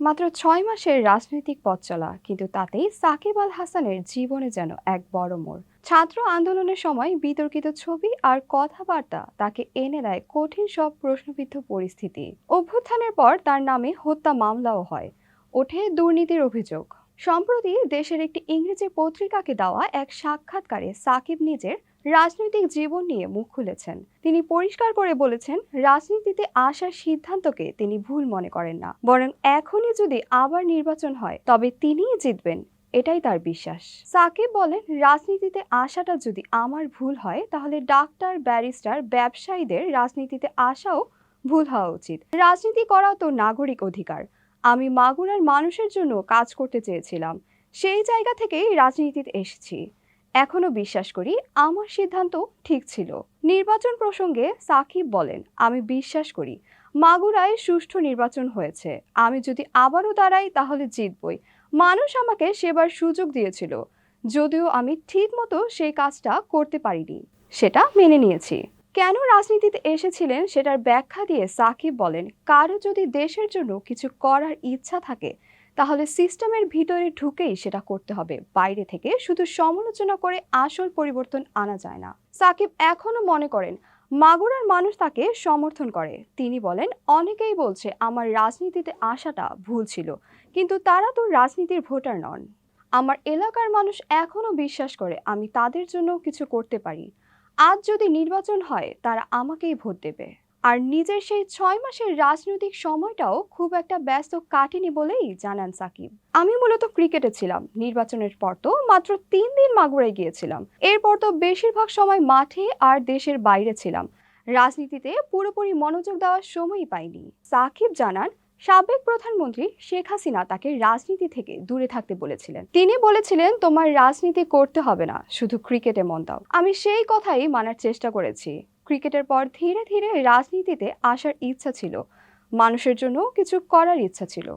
মাত্র ছয় মাসের রাজনৈতিক পথ চলা, কিন্তু তাতেই সাকিব আল হাসানের জীবনে যেন এক বড় মোড়। ছাত্র আন্দোলনের সময় বিতর্কিত ছবি আর কথাবার্তা তাকে এনে দেয় কঠিন সব প্রশ্নবিদ্ধ পরিস্থিতি। অভ্যুত্থানের পর তার নামে হত্যা মামলাও হয়। ওঠে দুর্নীতির অভিযোগ। সম্প্রতি দেশের একটি ইংরেজি পত্রিকাকে দেওয়া এক সাক্ষাৎকারে সাকিব নিজের রাজনৈতিক জীবন নিয়ে মুখ খুলেছেন। তিনি পরিষ্কার করে বলেছেন, রাজনীতিতে আসার সিদ্ধান্তকে তিনি ভুল মনে করেন না। বরং এখনই যদি আবার নির্বাচন হয়, তবে তিনিই জিতবেন, এটাই তার বিশ্বাস। সাকিব বলেন, রাজনীতিতে আসাটা যদি আমার ভুল হয়, তাহলে ডাক্তার, ব্যারিস্টার, ব্যবসায়ীদের রাজনীতিতে আসাও ভুল হওয়া উচিত। রাজনীতি করাও তো নাগরিক অধিকার। আমি মাগুরার মানুষের জন্য কাজ করতে চেয়েছিলাম। সেই জায়গা থেকেই রাজনীতিতে এসেছি। এখনও বিশ্বাস করি আমার সিদ্ধান্ত ঠিক ছিল। নির্বাচন প্রসঙ্গে সাকিব বলেন, আমি বিশ্বাস করি মাগুরায় সুষ্ঠু নির্বাচন হয়েছে। আমি যদি আবারও দাঁড়াই তাহলে জিতবই। মানুষ আমাকে সেবার সুযোগ দিয়েছিল। যদিও আমি ঠিক মতো সেই কাজটা করতে পারিনি। সেটা মেনে নিয়েছি। কেন রাজনীতিতে এসেছিলেন সেটার ব্যাখ্যা দিয়ে সাকিব বলেন, কারও যদি দেশের জন্য কিছু করার ইচ্ছা থাকে, তাহলে সিস্টেমের ভিতরে ঢুকেই সেটা করতে হবে। বাইরে থেকে শুধু সমালোচনা করে আসল পরিবর্তন আনা যায় না। সাকিব এখনও মনে করেন, মাগুরার মানুষ তাকে সমর্থন করে। তিনি বলেন, অনেকেই বলছে আমার রাজনীতিতে আসাটা ভুল ছিল, কিন্তু তারা তো রাজনীতির ভোটার নন। আমার এলাকার মানুষ এখনও বিশ্বাস করে আমি তাদের জন্য কিছু করতে পারি। আজ যদি নির্বাচন হয়, তারা আমাকেই ভোট দেবে। আর নিজের সেই ছয় মাসের রাজনৈতিক সময়টাও খুব একটা ব্যস্ত কাটেনি বলেই জানান সাকিব। আমি মূলত ক্রিকেটে ছিলাম। নির্বাচনের পর তো মাত্র তিন দিন মাগুরায় গিয়েছিলাম। এরপর তো বেশিরভাগ সময় মাঠে আর দেশের বাইরে ছিলাম। রাজনীতিতে পুরোপুরি মনোযোগ দেওয়ার সময়ই পাইনি। সাকিব জানান সাবেক প্রধানমন্ত্রী শেখ হাসিনা তাকে রাজনীতি থেকে দূরে থাকতে বলেছিলেন। তিনি বলেছিলেন, তোমার রাজনীতি করতে হবে না, শুধু ক্রিকেটে মন দাও। আমি সেই কথাই মানার চেষ্টা করেছি। ক্রিকেটের পর ধীরে ধীরে রাজনীতিতে আসার ইচ্ছা ছিল। মানুষের জন্য কিছু করার ইচ্ছা ছিল।